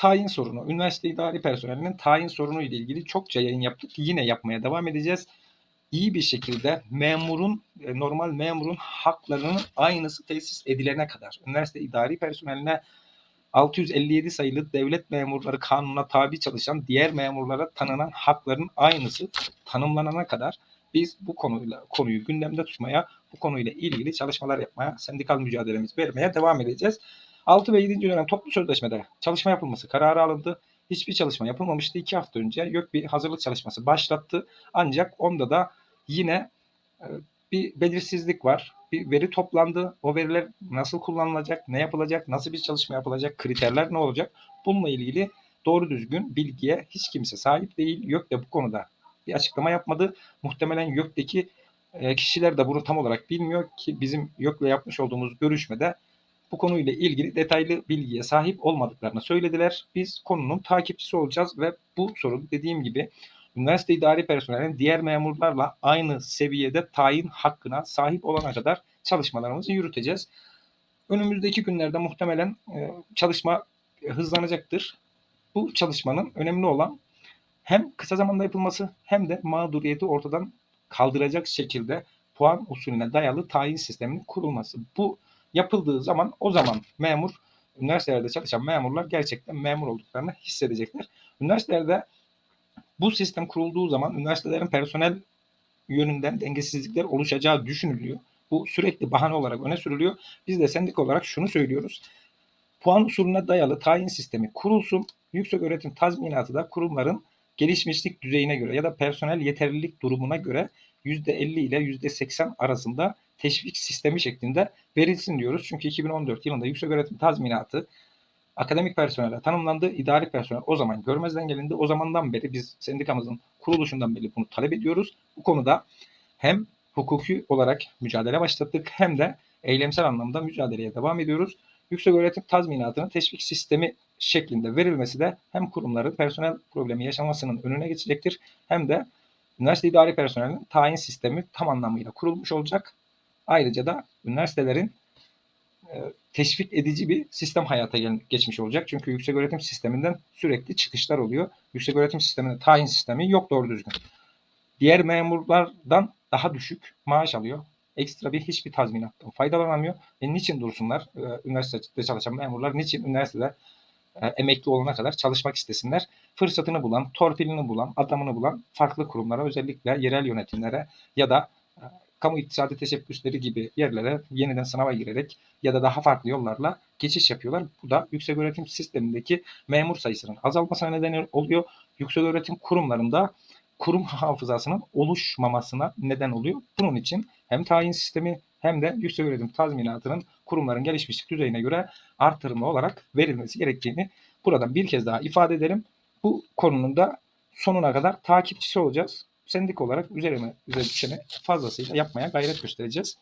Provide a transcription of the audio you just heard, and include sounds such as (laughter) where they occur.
tayin sorunu, üniversite idari personelinin tayin sorunu ile ilgili çokça yayın yaptık. Yine yapmaya devam edeceğiz. İyi bir şekilde memurun, e, normal memurun haklarının aynısı tesis edilene kadar, üniversite idari personeline 657 sayılı devlet memurları kanununa tabi çalışan diğer memurlara tanınan hakların aynısı tanımlanana kadar biz bu konuyla konuyu gündemde tutmaya, bu konuyla ilgili çalışmalar yapmaya, sendikal mücadelemizi vermeye devam edeceğiz. 6 ve 7. dönem toplu sözleşmede çalışma yapılması kararı alındı. Hiçbir çalışma yapılmamıştı. 2 hafta önce YÖK bir hazırlık çalışması başlattı. Ancak onda da yine e, bir belirsizlik var. Bir veri toplandı. O veriler nasıl kullanılacak, ne yapılacak, nasıl bir çalışma yapılacak, kriterler ne olacak? Bununla ilgili doğru düzgün bilgiye hiç kimse sahip değil. YÖK de bu konuda bir açıklama yapmadı. Muhtemelen YÖK'teki e, kişiler de bunu tam olarak bilmiyor ki bizim YÖK'le yapmış olduğumuz görüşmede bu konuyla ilgili detaylı bilgiye sahip olmadıklarını söylediler. Biz konunun takipçisi olacağız ve bu sorun dediğim gibi üniversite idari personelin diğer memurlarla aynı seviyede tayin hakkına sahip olana kadar çalışmalarımızı yürüteceğiz. Önümüzdeki günlerde muhtemelen e, çalışma hızlanacaktır. Bu çalışmanın önemli olan hem kısa zamanda yapılması hem de mağduriyeti ortadan kaldıracak şekilde puan usulüne dayalı tayin sisteminin kurulması. Bu yapıldığı zaman o zaman memur üniversitelerde çalışan memurlar gerçekten memur olduklarını hissedecekler. Üniversitelerde bu sistem kurulduğu zaman üniversitelerin personel yönünden dengesizlikler oluşacağı düşünülüyor. Bu sürekli bahane olarak öne sürülüyor. Biz de sendik olarak şunu söylüyoruz. Puan usulüne dayalı tayin sistemi kurulsun. Yüksek öğretim tazminatı da kurumların gelişmişlik düzeyine göre ya da personel yeterlilik durumuna göre %50 ile %80 arasında teşvik sistemi şeklinde verilsin diyoruz. Çünkü 2014 yılında yüksek öğretim tazminatı akademik personele tanımlandı. İdari personel o zaman görmezden gelindi. O zamandan beri biz sendikamızın kuruluşundan beri bunu talep ediyoruz. Bu konuda hem hukuki olarak mücadele başlattık hem de eylemsel anlamda mücadeleye devam ediyoruz. Yüksek öğretim tazminatının teşvik sistemi şeklinde verilmesi de hem kurumların personel problemi yaşamasının önüne geçecektir hem de üniversite idari personelin tayin sistemi tam anlamıyla kurulmuş olacak. Ayrıca da üniversitelerin e, teşvik edici bir sistem hayata geçmiş olacak. Çünkü yüksek öğretim sisteminden sürekli çıkışlar oluyor. Yüksek öğretim sisteminde tayin sistemi yok doğru düzgün. Diğer memurlardan daha düşük maaş alıyor. Ekstra bir hiçbir tazminattan faydalanamıyor. E niçin dursunlar? Ee, üniversitede çalışan memurlar niçin üniversitede e, emekli olana kadar çalışmak istesinler? Fırsatını bulan, torpilini bulan, adamını bulan farklı kurumlara özellikle yerel yönetimlere ya da e, kamu iktisadi teşebbüsleri gibi yerlere yeniden sınava girerek ya da daha farklı yollarla geçiş yapıyorlar. Bu da yüksek öğretim sistemindeki memur sayısının azalmasına neden oluyor. Yüksek öğretim kurumlarında kurum (laughs) hafızasının oluşmamasına neden oluyor. Bunun için hem tayin sistemi hem de yüksek öğretim tazminatının kurumların gelişmişlik düzeyine göre artırımı olarak verilmesi gerektiğini buradan bir kez daha ifade edelim. Bu konunun da sonuna kadar takipçisi olacağız. Sendik olarak üzerine, üzerine fazlasıyla yapmaya gayret göstereceğiz.